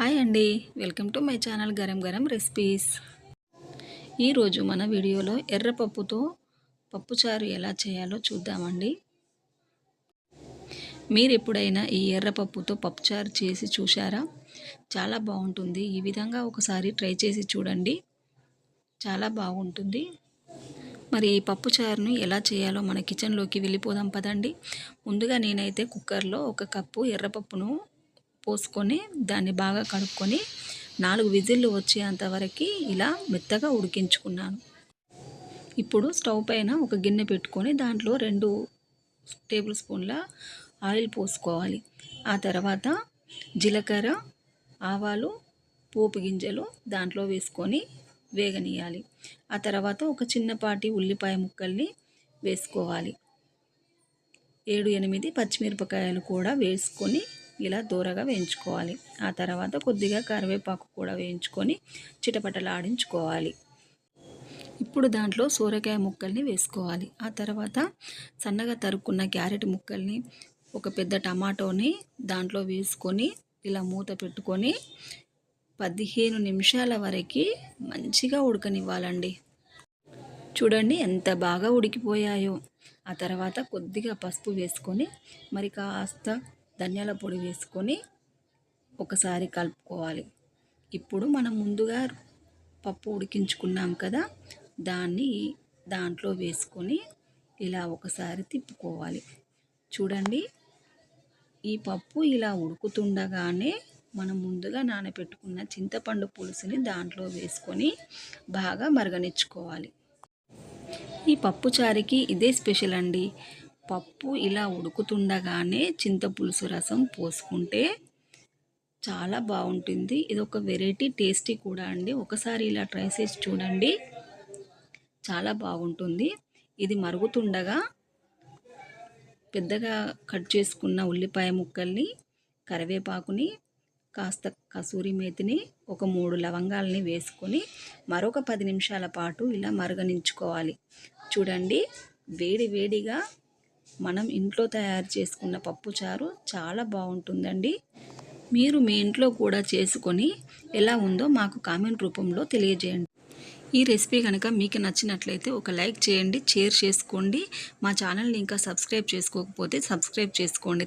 Hi అండి. Welcome to my channel Garam Garam recipes. ఈరోజు మన వీడియోలో ఎర్రపప్పుతో పప్పుచారు ఎలా చేయాలో చూద్దామండి. మీరు ఎప్పుడైనా ఈ ఎర్రపప్పుతో పప్పుచారు చేసి చూశారా? చాలా బాగుంటుంది. ఈ విధంగా ఒకసారి ట్రై చేసి చూడండి. చాలా బాగుంటుంది. మరి ఈ పప్పుచారును ఎలా చేయాలో మన కిచెన్లోకి వెళ్ళిపోదాం పదండి. ముందుగా నేనైతే కుక్కర్లో ఒక కప్పు ఎర్రపప్పును పోసుకొని దాన్ని బాగా కడుక్కొని నాలుగు విజిల్లు వచ్చేంత వరకు ఇలా మెత్తగా ఉడికించుకున్నాను. ఇప్పుడు స్టవ్ పైన ఒక గిన్నె పెట్టుకొని దాంట్లో రెండు టేబుల్ స్పూన్ల ఆయిల్ పోసుకోవాలి. ఆ తర్వాత జీలకర్ర ఆవాలు పోపు గింజలు దాంట్లో వేసుకొని వేగనీయాలి ఆ తర్వాత ఒక చిన్నపాటి ఉల్లిపాయ ముక్కల్ని వేసుకోవాలి. ఏడు ఎనిమిది పచ్చిమిరపకాయలు కూడా వేసుకొని ఇలా దూరగా వేయించుకోవాలి. ఆ తర్వాత కొద్దిగా కరివేపాకు కూడా వేయించుకొని చిటపటలాడించుకోవాలి ఇప్పుడు దాంట్లో సూరకాయ ముక్కల్ని వేసుకోవాలి. ఆ తర్వాత సన్నగా తరుక్కున్న క్యారెట్ ముక్కల్ని ఒక పెద్ద టమాటోని దాంట్లో వేసుకొని ఇలా మూత పెట్టుకొని పదిహేను నిమిషాల వరకు మంచిగా ఉడకనివ్వాలండి. చూడండి ఎంత బాగా ఉడికిపోయాయో. ఆ తర్వాత కొద్దిగా పసుపు వేసుకొని మరి కాస్త ధనియాల పొడి వేసుకొని ఒకసారి కలుపుకోవాలి. ఇప్పుడు మనం ముందుగా పప్పు ఉడికించుకున్నాం కదా దాన్ని దాంట్లో వేసుకొని ఇలా ఒకసారి తిప్పుకోవాలి. చూడండి ఈ పప్పు ఇలా ఉడుకుతుండగానే మనం ముందుగా నానబెట్టుకున్న చింతపండు పులుసుని దాంట్లో వేసుకొని బాగా మరగనిచ్చుకోవాలి. ఈ పప్పు చారుకి ఇదే స్పెషల్ అండి. పప్పు ఇలా ఉడుకుతుండగానే చింతపులుసు రసం పోసుకుంటే చాలా బాగుంటుంది. ఇది ఒక వెరైటీ టేస్టీ కూడా అండి. ఒకసారి ఇలా ట్రై చేసి చూడండి. చాలా బాగుంటుంది. ఇది మరుగుతుండగా పెద్దగా కట్ చేసుకున్న ఉల్లిపాయ ముక్కల్ని కరివేపాకుని కాస్త కసూరి మేతిని ఒక మూడు లవంగాల్ని వేసుకొని మరొక పది నిమిషాల పాటు ఇలా మరగనించుకోవాలి. చూడండి వేడి వేడిగా మనం ఇంట్లో తయారు చేసుకున్న పప్పుచారు చాలా బాగుంటుందండి. మీరు మీ ఇంట్లో కూడా చేసుకొని ఎలా ఉందో మాకు కామెంట్ రూపంలో తెలియజేయండి. ఈ రెసిపీ కనుక మీకు నచ్చినట్లయితే ఒక లైక్ చేయండి షేర్ చేసుకోండి. మా ఛానల్ని ఇంకా సబ్స్క్రైబ్ చేసుకోకపోతే సబ్స్క్రైబ్ చేసుకోండి.